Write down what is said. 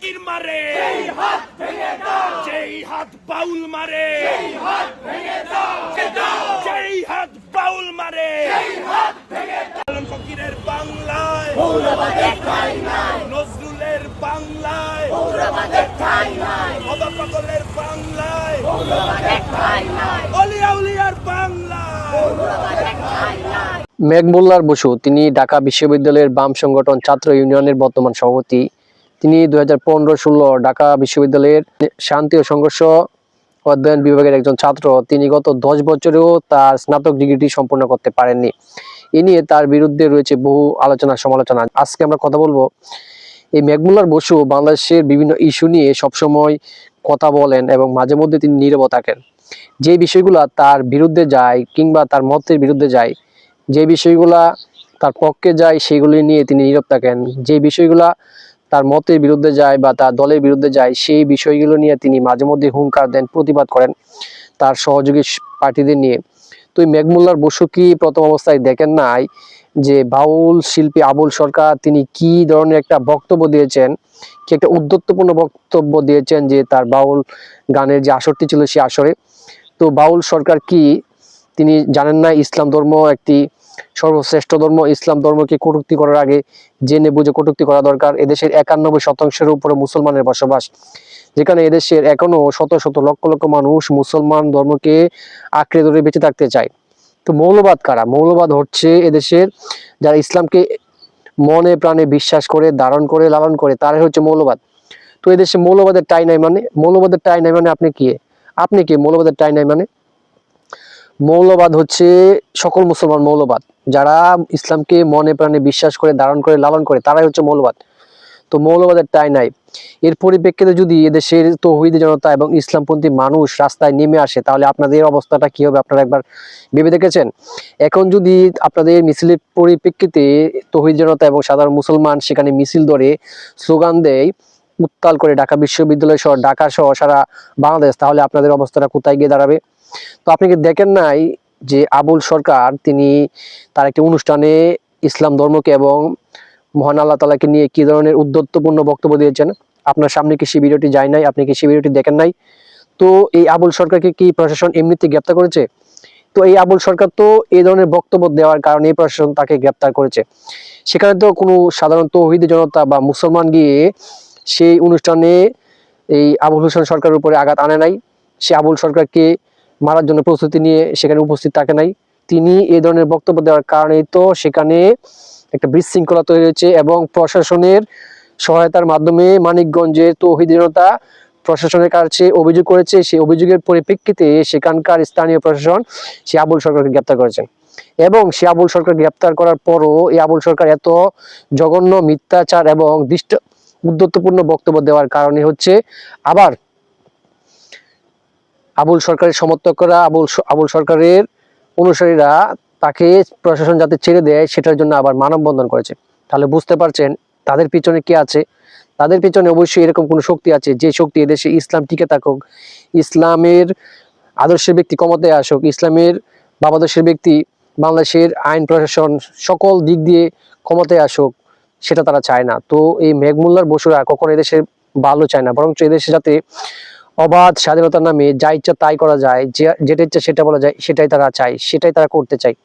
ফকির মারে। যেই হাত বাউল মারে। যেই হাত বাউল মারে। ফকিরের বাংলায়। নজরুলের বাংলায়। বাংলায়। অলিয়া উলিয়ার বাংলায়। মেঘমুল্লার বসু তিনি ঢাকা বিশ্ববিদ্যালয়ের বাম সংগঠন ছাত্র ইউনিয়নের বর্তমান সভাপতি। তিনি দুই হাজার পনেরো ষোলো ঢাকা বিশ্ববিদ্যালয়ের শান্তি ও সংঘর্ষ অধ্যয়ন বিভাগের একজন ছাত্র। তিনি গত দশ বছরেও তার স্নাতক ডিগ্রিটি সম্পূর্ণ করতে পারেননি। এ নিয়ে তার বিরুদ্ধে রয়েছে বহু আলোচনা সমালোচনা। আজকে আমরা কথা বলব এই মেঘমুল্লার বসু বাংলাদেশের বিভিন্ন ইস্যু নিয়ে সবসময় কথা বলেন এবং মাঝে মধ্যে তিনি নীরব থাকেন। যে বিষয়গুলো তার বিরুদ্ধে যায় কিংবা তার মতের বিরুদ্ধে যায়, যে বিষয়গুলা তার পক্ষে যায় সেগুলি নিয়ে তিনি নীরব থাকেন। যে বিষয়গুলা তার মতের বিরুদ্ধে যায় বা তার দলের বিরুদ্ধে যায়, সেই বিষয়গুলো নিয়ে তিনি মাঝে মধ্যে হুঙ্কার দেন, প্রতিবাদ করেন তার সহযোগী পার্টিদের নিয়ে। তো মেঘমুল্লার বসু কি প্রথম অবস্থায় দেখেন নাই যে বাউল শিল্পী আবুল সরকার তিনি কি ধরনের একটা বক্তব্য দিয়েছেন, কি একটা উদ্যত্তপূর্ণ বক্তব্য দিয়েছেন যে তার বাউল গানের যে আসরটি ছিল সেই আসরে? তো বাউল সরকার কি তিনি জানেন না ইসলাম ধর্ম একটি সর্বশ্রেষ্ঠ ধর্ম, ইসলাম ধর্মকে কটূক্তি করার আগে জেনে বুঝে কটূক্তি করা দরকার। এদেশের একানব্বই শতাংশের উপরে মুসলমানের বসবাস, যেখানে এদেশের এখনও শত শত লক্ষ লক্ষ মানুষ মুসলমান ধর্মকে আঁকড়ে ধরে বেঁচে থাকতে চায়। তো মৌলবাদ কারা? মৌলবাদ হচ্ছে এদেশের যারা ইসলামকে মনে প্রাণে বিশ্বাস করে, ধারণ করে, লালন করে, তারাই হচ্ছে মৌলবাদ। তো এদেশে মৌলবাদের টাই নাই মানে মৌলবাদের টাই নাই মানে আপনি কি? আপনি কি? মৌলবাদের টাই নাই মানে মৌলবাদ হচ্ছে সকল মুসলমান মৌলবাদ। যারা ইসলামকে মনে প্রাণে বিশ্বাস করে, ধারণ করে, লালন করে, তারাই হচ্ছে মৌলবাদ। তো মৌলবাদের টাই নাই। এর পরিপ্রেক্ষিতে যদি এদেশের তৌহিদি জনতা এবং ইসলামপন্থী মানুষ রাস্তায় নেমে আসে, তাহলে আপনাদের অবস্থাটা কি হবে আপনারা একবার ভেবে দেখেছেন? এখন যদি আপনাদের মিছিলের পরিপ্রেক্ষিতে তৌহিদ জনতা এবং সাধারণ মুসলমান সেখানে মিছিল ধরে স্লোগান দেয়, উত্তাল করে ঢাকা বিশ্ববিদ্যালয় সহ, ঢাকা সহ সারা বাংলাদেশ, তাহলে আপনাদের অবস্থাটা কোথায় গিয়ে দাঁড়াবে? তো আপনি কি দেখেন নাই যে আবুল সরকার, তিনি তার একটি অনুষ্ঠানে ইসলাম ধর্মকে এবং মহান আল্লাহ তালাকে নিয়ে কি ধরনের উদ্যত্তপূর্ণ বক্তব্য দিয়েছেন? আপনার সামনে কি সেই ভিডিওটি যায় নাই? আপনি কি সেই ভিডিওটি দেখেন নাই? তো এই আবুল সরকারকে কি প্রশাসন এমনিতে গ্রেপ্তার করেছে? তো এই আবুল সরকার তো এই ধরনের বক্তব্য দেওয়ার কারণে প্রশাসন তাকে গ্রেপ্তার করেছে। সেখানে তো কোনো সাধারণ তৌহিদি জনতা বা মুসলমান গিয়ে সেই অনুষ্ঠানে এই আবুল হোসেন সরকারের উপরে আঘাত আনে নাই। সে আবুল সরকারকে মারার জন্য প্রস্তুতি নিয়ে সেখানে উপস্থিত থাকে নাই। তিনি এ ধরনের বক্তব্য দেওয়ার কারণেই তো সেখানে একটা বিশৃঙ্খলা তৈরি হয়েছে এবং প্রশাসনের সহায়তার মাধ্যমে মানিকগঞ্জের তৌহিদ জনতা প্রশাসনের কাছে অভিযোগ করেছে। সেই অভিযোগের পরিপ্রেক্ষিতে সেখানকার স্থানীয় প্রশাসন সে আবুল সরকারকে গ্রেপ্তার করেছেন এবং সে আবুল সরকার গ্রেপ্তার করার পরও এই আবুল সরকার এত জঘন্য মিথ্যাচার এবং দৃষ্ট উদ্যত্তপূর্ণ বক্তব্য দেওয়ার কারণে হচ্ছে আবার আবুল সরকারের সমর্থকরা, আবুল আবুল সরকারের অনুসারীরা তাকে প্রশাসন যাতে ছেড়ে দেয়, সেটার জন্য আবার মানববন্ধন করেছে। তাহলে বুঝতে পারছেন তাদের পিছনে কে আছে? তাদের পিছনে অবশ্যই এরকম কোনো শক্তি আছে যে শক্তি এদেশে ইসলাম টিকে থাকুক। ইসলামের আদর্শের ব্যক্তি ক্ষমতায় আসুক, ইসলামের বাবাদর্শের ব্যক্তি, বাংলাদেশের আইন প্রশাসন সকল দিক দিয়ে ক্ষমতায় আসুক, সেটা তারা চায় না। তো এই মেঘমুল্লার বসুরা কখনো এদেশের ভালো চায় না, বরঞ্চ এদেশে যাতে অবাধ স্বাধীনতার নামে যা ইচ্ছা তাই করা যায় যেটা ইচ্ছা সেটা বলা যায়, সেটাই তারা চায়, সেটাই তারা করতে চায়।